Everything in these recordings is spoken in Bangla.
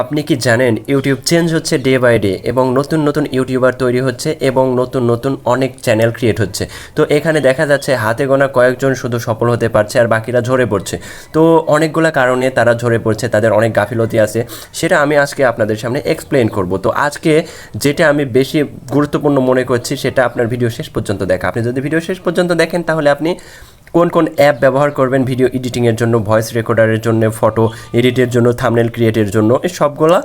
আপনি কি জানেন, ইউটিউব চেঞ্জ হচ্ছে ডে বাই ডে এবং নতুন নতুন ইউটিউবার তৈরি হচ্ছে এবং নতুন নতুন অনেক চ্যানেল ক্রিয়েট হচ্ছে। তো এখানে দেখা যাচ্ছে হাতে গোনা কয়েকজন শুধু সফল হতে পারছে আর বাকিরা ঝরে পড়ছে। তো অনেকগুলো কারণে তারা ঝরে পড়ছে, তাদের অনেক গাফিলতি আছে, সেটা আমি আজকে আপনাদের সামনে এক্সপ্লেন করব। তো আজকে যেটা আমি বেশি গুরুত্বপূর্ণ মনে করছি, সেটা আপনার ভিডিও শেষ পর্যন্ত দেখা। আপনি যদি ভিডিও শেষ পর্যন্ত দেখেন, তাহলে আপনি কোন কোন অ্যাপ ব্যবহার করবেন ভিডিও এডিটিংয়ের জন্য, ভয়েস রেকর্ডারের জন্য, ফটো এডিটের জন্য থামনেল ক্রিয়েটের জন্য এই সবগুলো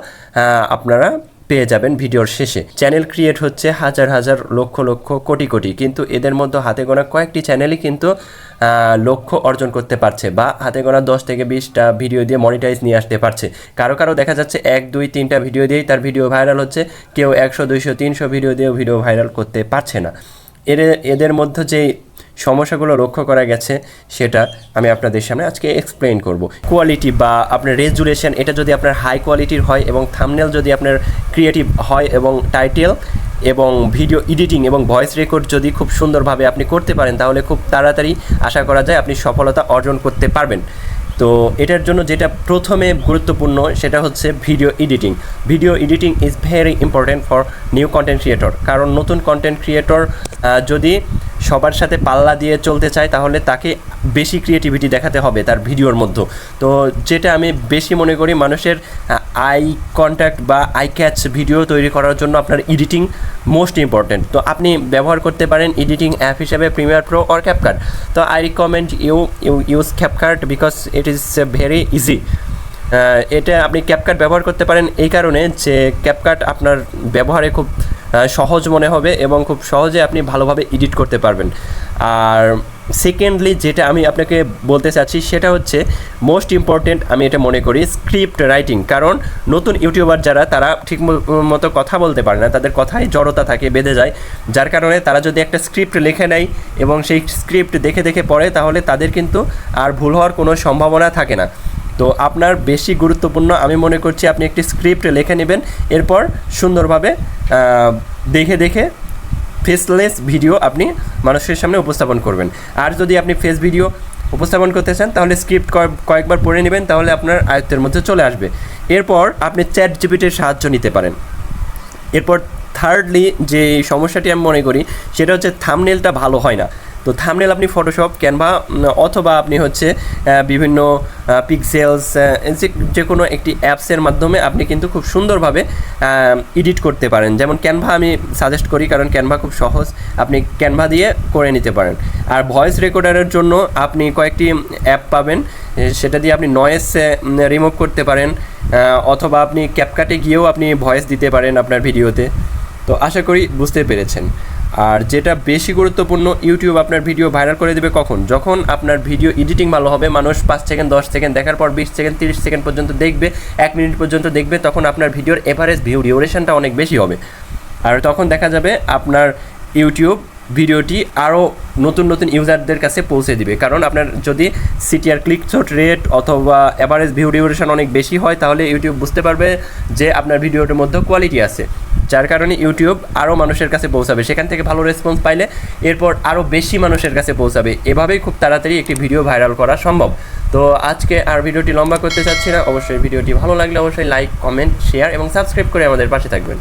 আপনারা পেয়ে যাবেন ভিডিওর শেষে। চ্যানেল ক্রিয়েট হচ্ছে হাজার হাজার, লক্ষ লক্ষ, কোটি কোটি, কিন্তু এদের মধ্যে হাতে গোনা কয়েকটি চ্যানেলই কিন্তু লক্ষ্য অর্জন করতে পারছে বা হাতে গোনা দশ থেকে বিশটা ভিডিও দিয়ে মনিটাইজ নিয়ে আসতে পারছে। কারও কারও দেখা যাচ্ছে এক, দুই, তিনটা ভিডিও দিয়েই তার ভিডিও ভাইরাল হচ্ছে, কেউ একশো, দুইশো, তিনশো ভিডিও দিয়েও ভিডিও ভাইরাল করতে পারছে না। এর, এদের মধ্যে যেই সমস্যাগুলো লক্ষ্য করা গেছে, সেটা আমি আপনাদের সামনে আজকে এক্সপ্লেন করব। কোয়ালিটি বা আপনার রেজুলেশন এটা যদি আপনার হাই কোয়ালিটির হয় এবং থামনেল যদি আপনার ক্রিয়েটিভ হয় এবং টাইটেল এবং ভিডিও এডিটিং এবং ভয়েস রেকর্ড যদি খুব সুন্দরভাবে আপনি করতে পারেন, তাহলে খুব তাড়াতাড়ি আশা করা যায় আপনি সফলতা অর্জন করতে পারবেন। তো এটার জন্য যেটা প্রথমে গুরুত্বপূর্ণ, সেটা হচ্ছে video editing video editing is very important for new content creator কারণ নতুন কন্টেন্ট ক্রিয়েটর যদি সবার সাথে পাল্লা দিয়ে চলতে চায়, তাহলে তাকে বেশি ক্রিয়েটিভিটি দেখাতে হবে তার ভিডিওর মধ্যে। তো যেটা আমি বেশি মনে করি, মানুষের আই কন্ট্যাক্ট বা আই ক্যাচ ভিডিও তৈরি করার জন্য আপনার এডিটিং মোস্ট ইম্পর্ট্যান্ট তো আপনি ব্যবহার করতে পারেন এডিটিং অ্যাপ হিসেবে প্রিমিয়ার প্রো অর ক্যাপকার্ট তো I recommend you you use CapCut because it is very easy এটা আপনি ক্যাপকাট ব্যবহার করতে পারেন এই কারণে যে ক্যাপকাট আপনার ব্যবহারে খুব সহজ মনে হবে এবং খুব সহজে আপনি ভালোভাবে এডিট করতে পারবেন। আর সেকেন্ডলি যেটা আমি আপনাকে বলতে চাচ্ছি, সেটা হচ্ছে মোস্ট ইম্পর্টেন্ট আমি এটা মনে করি স্ক্রিপ্ট রাইটিং কারণ নতুন ইউটিউবার যারা, তারা ঠিক মতো কথা বলতে পারে না। তাদের কথায় জড়তা থাকে, বেঁধে যায়। যার কারণে তারা যদি একটা স্ক্রিপ্ট লিখে নেয় এবং সেই স্ক্রিপ্ট দেখে দেখে পড়ে, তাহলে তাদের কিন্তু আর ভুল হওয়ার কোনো সম্ভাবনা থাকে না। তো আপনার বেশি গুরুত্বপূর্ণ, আমি মনে করছি আপনি একটি স্ক্রিপ্ট লিখে নেবেন। এরপর সুন্দরভাবে দেখে দেখে ফেসলেস ভিডিও আপনি মানুষের সামনে উপস্থাপন করবেন। আর যদি আপনি ফেস ভিডিও উপস্থাপন করতে চান, তাহলে স্ক্রিপ্ট কয়েকবার পড়ে নেবেন, তাহলে আপনার আয়ত্তের মধ্যে চলে আসবে। এরপর আপনি চ্যাট জিপিটির সাহায্য নিতে পারেন। এরপর থার্ডলি যে সমস্যাটি আমি মনে করি, সেটা হচ্ছে থামনেলটা ভালো হয় না। তো থামনেল আপনি ফটোশপ ক্যানভা অথবা আপনি হচ্ছে বিভিন্ন পিক্সেলস যে কোনো একটি অ্যাপসের মাধ্যমে আপনি কিন্তু খুব সুন্দরভাবে এডিট করতে পারেন। যেমন ক্যানভা আমি সাজেস্ট করি, কারণ ক্যানভা খুব সহজ। আপনি ক্যানভা দিয়ে করে নিতে পারেন। আর ভয়েস রেকর্ডারের জন্য আপনি কয়েকটি অ্যাপ পাবেন। সেটা দিয়ে আপনি নয়েস রিমুভ করতে পারেন। অথবা আপনি ক্যাপকাটে গিয়েও আপনি ভয়েস দিতে পারেন আপনার ভিডিওতে তো আশা করি বুঝতে পেরেছেন। আর যেটা বেশি গুরুত্বপূর্ণ ইউটিউব আপনার ভিডিও ভাইরাল করে দেবে কখন? যখন আপনার ভিডিও এডিটিং ভালো হবে, মানুষ পাঁচ সেকেন্ড দশ সেকেন্ড দেখার পর বিশ সেকেন্ড তিরিশ সেকেন্ড পর্যন্ত দেখবে, এক মিনিট পর্যন্ত দেখবে, তখন আপনার ভিডিওর এভারেজ ভিউ ডিউরেশনটা অনেক বেশি হবে। আর তখন দেখা যাবে আপনার ইউটিউব ভিডিওটি আরও নতুন নতুন ইউজারদের কাছে পৌঁছে দিবে। কারণ আপনার যদি সিটিআর ক্লিক থ্রোট রেট অথবা অ্যাভারেজ ভিউ ডিউরেশন অনেক বেশি হয়, তাহলে ইউটিউব বুঝতে পারবে যে আপনার ভিডিওটার মধ্যে কোয়ালিটি আছে। যার কারণে ইউটিউব আরও মানুষের কাছে পৌঁছাবে। সেখান থেকে ভালো রেসপন্স পাইলে এরপর আরও বেশি মানুষের কাছে পৌঁছাবে। এভাবেই খুব তাড়াতাড়ি একটি ভিডিও ভাইরাল করা সম্ভব। তো আজকে আর ভিডিওটি লম্বা করতে চাচ্ছি না। অবশ্যই ভিডিওটি ভালো লাগলে অবশ্যই লাইক কমেন্ট শেয়ার এবং সাবস্ক্রাইব করে আমাদের পাশে থাকবেন।